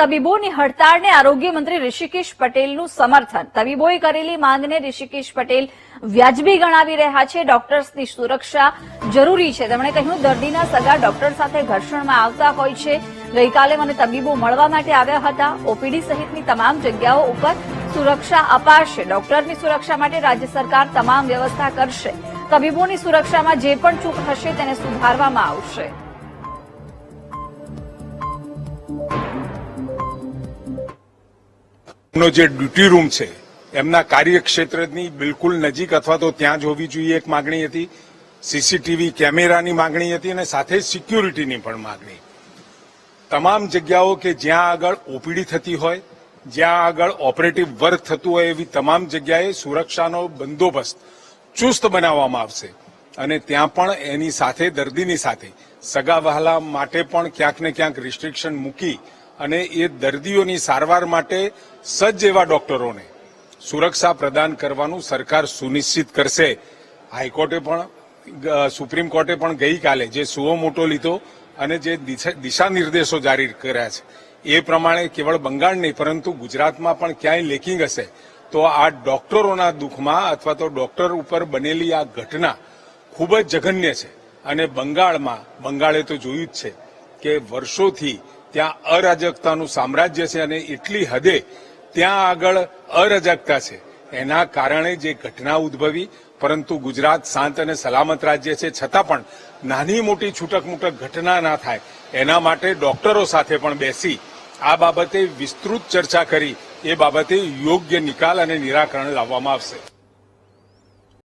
તબીબોની હડતાળને આરોગ્ય મંત્રી ઋષિકેશ પટેલનું સમર્થન. તબીબોએ કરેલી માંગને ઋષિકેશ પટેલ વ્યાજબી ગણાવી રહ્યા છે. ડોક્ટર્સની સુરક્ષા જરૂરી છે. તેમણે કહ્યું, દર્દીના સગા ડોક્ટર સાથે ઘર્ષણમાં આવતા હોય છે. ગઈકાલે મને તબીબો મળવા માટે આવ્યા હતા. ઓપીડી સહિતની તમામ જગ્યાઓ ઉપર સુરક્ષા અપાશે. ડોક્ટરની સુરક્ષા માટે રાજ્ય સરકાર તમામ વ્યવસ્થા કરશે. તબીબોની સુરક્ષામાં જે પણ ચૂક હશે તેને સુધારવામાં આવશે. નો જે ડ્યુટી રૂમ છે, એમના કાર્યક્ષેત્રની બિલકુલ નજીક અથવા તો ત્યાં જ હોવી જોઈએ એક માગણી હતી. સીસીટીવી કેમેરાની માગણી હતી અને સાથે સિક્યુરિટીની પણ માગણી. તમામ જગ્યાઓ કે જ્યાં આગળ ઓપીડી થતી હોય, જ્યાં આગળ ઓપરેટિવ વર્ક થતું હોય એવી તમામ જગ્યાએ સુરક્ષાનો બંદોબસ્ત ચુસ્ત બનાવવામાં આવશે. અને ત્યાં પણ એની સાથે, દર્દીની સાથે સગા વહાલા માટે પણ ક્યાંક ને ક્યાંક રિસ્ટ્રિક્શન મૂકી અને એ દર્દીઓની સારવાર માટે સજ્જ એવા ડોક્ટરોને સુરક્ષા પ્રદાન કરવાનું સરકાર સુનિશ્ચિત કરશે. હાઈકોર્ટે પણ સુપ્રીમ કોર્ટે પણ ગઈકાલે જે સુઓ મોટો લીધો અને જે દિશા દિશા નિર્દેશો જારી કર્યા છે, એ પ્રમાણે કેવળ બંગાળ નહીં, પરંતુ ગુજરાતમાં પણ ક્યાંય લેકિંગ હશે, તો આ ડોક્ટરોના દુઃખમાં અથવા તો ડોક્ટર ઉપર બનેલી આ ઘટના ખૂબ જ જઘન્ય છે. અને બંગાળમાં, બંગાળે તો જોયું જ છે કે વર્ષોથી ત્યાં અરાજકતાનું સામ્રાજ્ય છે અને એટલી હદે ત્યાં આગળ અરાજકતા છે. એના કારણે જે ઘટના ઉદ્ભવી, પરંતુ ગુજરાત શાંત અને સલામત રાજ્ય છે, છતાં પણ નાની મોટી છૂટક મૂટક ઘટના ના થાય. એના માટે ડોક્ટરો સાથે પણ બેસી આ બાબતે વિસ્તૃત ચર્ચા કરી, એ બાબતે યોગ્ય નિકાલ અને નિરાકરણ લાવવામાં આવશે.